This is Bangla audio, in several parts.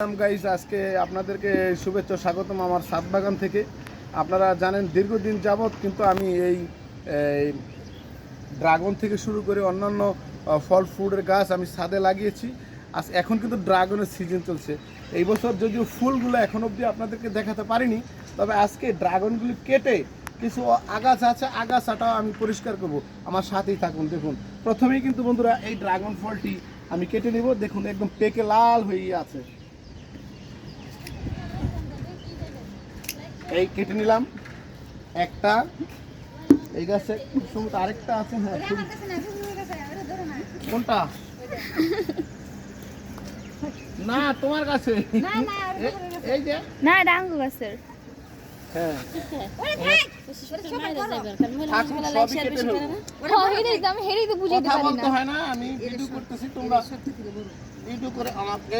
গাইস আজকে আপনাদেরকে শুভেচ্ছা স্বাগতম আমার সাত বাগান থেকে। আপনারা জানেন দীর্ঘদিন যাবৎ কিন্তু আমি এই ড্রাগন থেকে শুরু করে অন্যান্য ফল ফুডের গাছ আমি ছাদে লাগিয়েছি। আজ এখন কিন্তু ড্রাগনের সিজন চলছে। এই বছর যদিও ফুলগুলো এখন অবধি আপনাদেরকে দেখাতে পারিনি, তবে আজকে ড্রাগনগুলি কেটে কিছু আগাছা আছে, আগাছাটাও আমি পরিষ্কার করব। আমার সাথেই থাকুন, দেখুন। প্রথমেই কিন্তু বন্ধুরা, এই ড্রাগন ফলটি আমি কেটে নেব। দেখুন, একদম পেকে লাল হয়ে আছে। এই কেটে নিলাম। একটা। এই গাছে খুব সম্ভবত আরেকটা আছে হ্যাঁ কোনটা? না তোমার কাছে। এই যে। না আঙ্গু গাছের। হ্যাঁ। আমি হেরেই তো পারি না। আমি ভিডিও করতেছি তোমরা ভিডিও করে আমাকে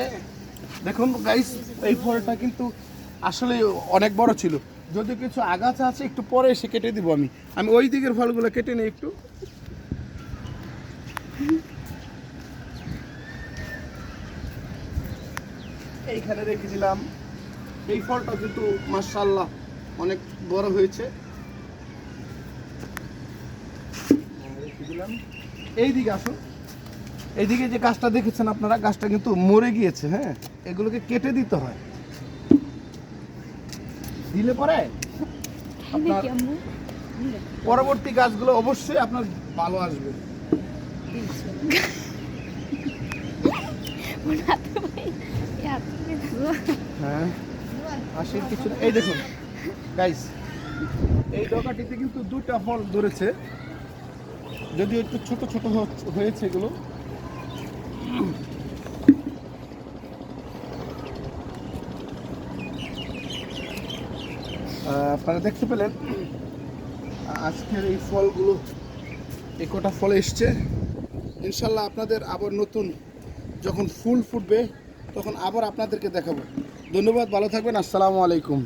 দেখুন গাইস এই ফলটা কিন্তু আসলে অনেক বড় ছিল। যদি কিছু আগাছা আছে, একটু পরে এসে কেটে দিব আমি। আমি ওই দিকের ফলগুলো কেটে নিই একটু। এইখানে রেখে দিলাম। এই ফলটা কিন্তু মার্শাল্লাহ অনেক বড় হয়েছে। রেখে দিলাম। এই দিকে আসুন। এইদিকে যে গাছটা দেখেছেন আপনারা, গাছটা কিন্তু মরে গিয়েছে হ্যাঁ? এগুলোকে কেটে দিতে হয়। দিলে পরে আপনার পরবর্তী গাছগুলো অবশ্যই আপনার ভালো আসবে। হ্যাঁ আশির কিছু। এই দেখুন গাইস এই ডগাটিতে কিন্তু দুটা ফল ধরেছে। যদিও একটু ছোট ছোট হয়েছে এগুলো আপনারা দেখতে পেলেন, আজকের এই ফলগুলো, এই কটা ফল এসছে। ইনশাল্লাহ আপনাদের আবার নতুন যখন ফুল ফুটবে, তখন আবার আপনাদেরকে দেখাবো। ধন্যবাদ, ভালো থাকবেন, আসসালামু আলাইকুম।